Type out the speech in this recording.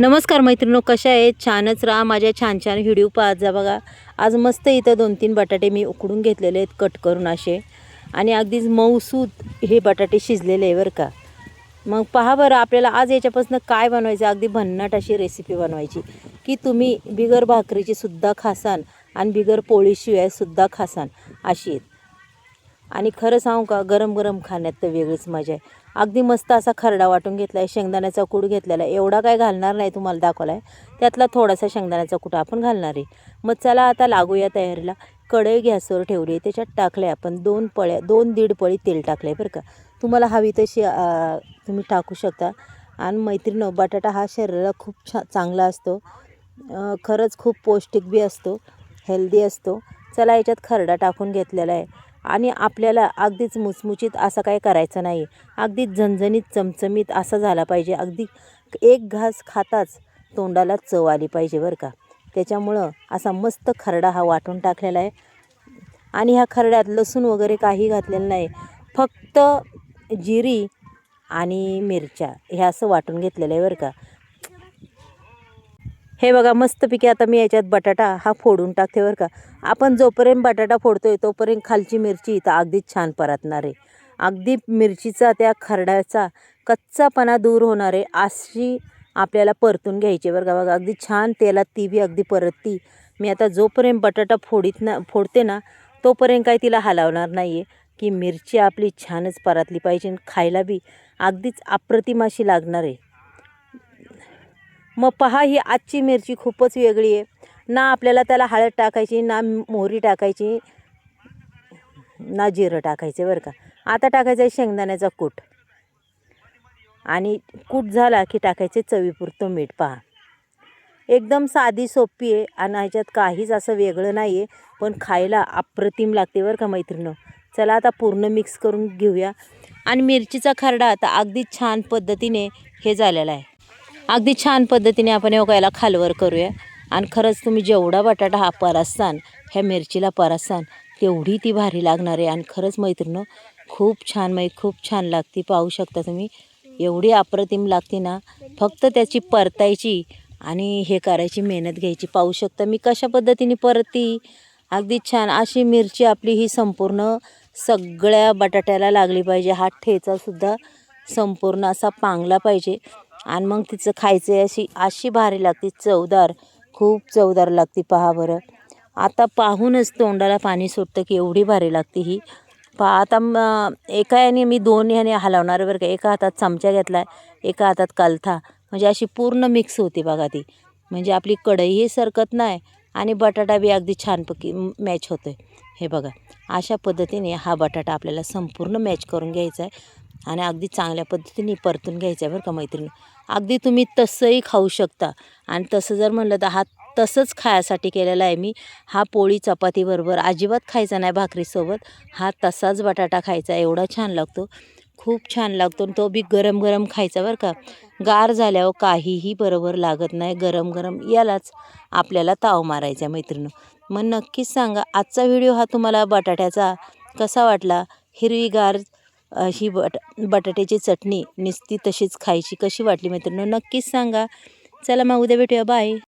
नमस्कार मैत्रिणो कशा आहेत? छानच राहा माझ्या छान छान व्हिडिओ पाहत जा बघा. आज मस्त इथं दोन तीन बटाटे मी उकडून घेतलेले आहेत कट करून असे. आणि अगदीच मऊसूद हे बटाटे शिजलेले आहे बरं का. मग पहा बरं आपल्याला आज याच्यापासून काय बनवायचं? अगदी भन्नाट अशी रेसिपी बनवायची. की तुम्ही बिगर भाकरीची सुद्धा खासान आणि बिगर पोळीशिवाय सुद्धा खासान. अशी आहेत. आणि खरं सांगू का गरम गरम खाण्यात तर वेगळीच मजा आहे. अगदी मस्त असा खरडा वाटून घेतला आहे शेंगदाण्याचा कूट घेतलेला आहे. एवढा काय घालणार नाही तुम्हाला दाखवला आहे त्यातला थोडासा शेंगदाण्याचा कूट आपण घालणार आहे. मग चला आता लागूया तयारीला. कढई गॅसवर ठेवली आहे त्याच्यात टाकले आपण दोन पळ्या दोन दीड पळी तेल टाकलं आहे बरं का. तुम्हाला हवी तशी तुम्ही टाकू शकता. आणि मैत्रिणी बटाटा हा शरीराला खूप छा चांगला असतो. खरंच खूप पौष्टिक बी असतो हेल्दी असतो. चला याच्यात खरडा टाकून घेतलेला आहे. आणि आपल्याला अगदीच मुचमुचीत असं काय करायचं नाही. अगदी झणझणीत चमचमीत असा झाला पाहिजे. अगदी एक घास खाताच तोंडाला चव आली पाहिजे बरं का. त्याच्यामुळं असा मस्त खरडा हा वाटून टाकलेला आहे. आणि ह्या खरड्यात लसूण वगैरे काही घातलेलं नाही. फक्त जिरी आणि मिरच्या हे असं वाटून घेतलेलं आहे बरं का. हे बघा मस्तपैकी आता मी याच्यात बटाटा हा फोडून टाकते बरं का. आपण जोपर्यंत बटाटा फोडतोय तोपर्यंत खालची मिरची इथं अगदीच छान परतणार आहे. अगदी मिरचीचा त्या खरड्याचा कच्चापणा दूर होणार आहे अशी आपल्याला परतून घ्यायची बरं का. बघा अगदी छान तेलात ती बी अगदी परतती. मी आता जोपर्यंत बटाटा फोडीत ना फोडते ना तोपर्यंत काही तिला हलवणार नाही आहे की मिरची आपली छानच परतली पाहिजे आणि खायला बी अगदीच अप्रतिमाशी लागणार आहे. मग पहा ही आजची मिरची खूपच वेगळी आहे. ना आपल्याला त्याला हळद टाकायची ना मोहरी टाकायची ना जिरं टाकायचं बरं का. आता टाकायचं आहे शेंगदाण्याचा कूट. आणि कूट झाला की टाकायचे चवीपुरतं मीठ पहा. एकदम साधी सोपी आहे आणि ह्याच्यात काहीच असं वेगळं नाही आहे पण खायला अप्रतिम लागते बरं का मैत्रिणं. चला आता पूर्ण मिक्स करून घेऊया. आणि मिरचीचा खरडा आता अगदी छान पद्धतीने हे झालेला आहे. अगदी छान पद्धतीने आपण याला खालवर करूया. आणि खरंच तुम्ही जेवढा बटाटा हा परससान ह्या मिरचीला परससान तेवढी ती भारी लागणार आहे. आणि खरंच मैत्रिणं खूप छान मै खूप छान लागते. पाहू शकता तुम्ही एवढी अप्रतिम लागते ना. फक्त त्याची परतायची आणि हे करायची मेहनत घ्यायची. पाहू शकता मी कशा पद्धतीने परती. अगदी छान. अशी मिरची आपली ही संपूर्ण सगळ्या बटाट्याला लागली पाहिजे. हा ठेचासुद्धा संपूर्ण असा पांगला पाहिजे. आणि मग तिचं खायचं अशी अशी भारी लागते. चवदार खूप चवदार लागते. पहा बरं. आता पाहूनच तोंडाला पाणी सुटतं की एवढी भारी लागते ही. पहा आता मग एका याने मी दोन ह्याने हलवणार बरं का. एका हातात चमचा घेतला आहे एका हातात कालथा. म्हणजे अशी पूर्ण मिक्स होते बघा ती. म्हणजे आपली कढईही सरकत नाही आणि बटाटा बी अगदी छानपैकी मॅच होतो आहे हे बघा अशा पद्धतीने हा बटाटा आपल्याला संपूर्ण मॅच करून घ्यायचा आहे. आणि अगदी चांगल्या पद्धतीने परतून घ्यायचं आहे बरं का मैत्रिणी. अगदी तुम्ही तसंही खाऊ शकता. आणि तसं जर म्हणलं तर हा तसंच खायासाठी केलेला आहे मी. हा पोळी चपातीबरोबर अजिबात खायचा नाही भाकरीसोबत. हा तसाच बटाटा खायचा एवढा छान लागतो. खूप छान लागतो आणि तो बी गरम गरम खायचा बरं का. गार झाल्यावर काहीही बरोबर लागत नाही. गरम गरम यालाच आपल्याला ताव मारायचा मैत्रिणी. मग नक्कीच सांगा आजचा व्हिडिओ हा तुम्हाला बटाट्याचा कसा वाटला? हिरवीगार ही बट बटाट्याची चटणी नुसती तशीच खायची कशी वाटली मित्रांनो? नक्कीच सांगा. चला मग उद्या भेटूया. बाय.